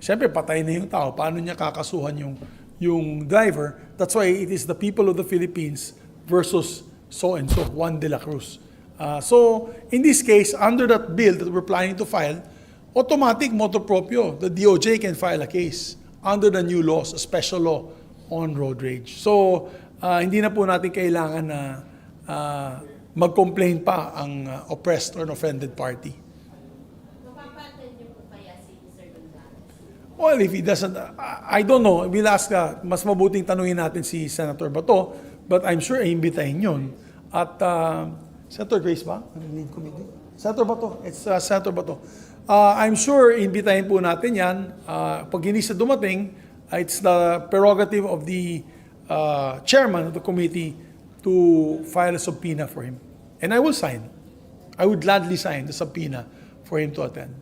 Siyempre, patay na yung tao. Paano niya kakasuhan yung, yung driver? That's why it is the people of the Philippines versus so-and-so, Juan de la Cruz. Uh, so, in this case, under that bill that we're planning to file, automatic motor proprio, the DOJ can file a case under the new laws, a special law on road rage. So, uh, hindi na po natin kailangan na uh, mag-complain pa ang uh, oppressed or offended party. Well, if he doesn't, I don't know. We'll ask, uh, mas mabuting tanungin natin si Senator Bato, but I'm sure iimbitahin yun. At uh, Senator Grace ba? Lead committee? Senator Bato. It's uh, Senator Bato. Uh, I'm sure iimbitahin po natin yan. Uh, pag hindi siya dumating, uh, it's the prerogative of the uh, chairman of the committee to file a subpoena for him. And I will sign. I would gladly sign the subpoena for him to attend.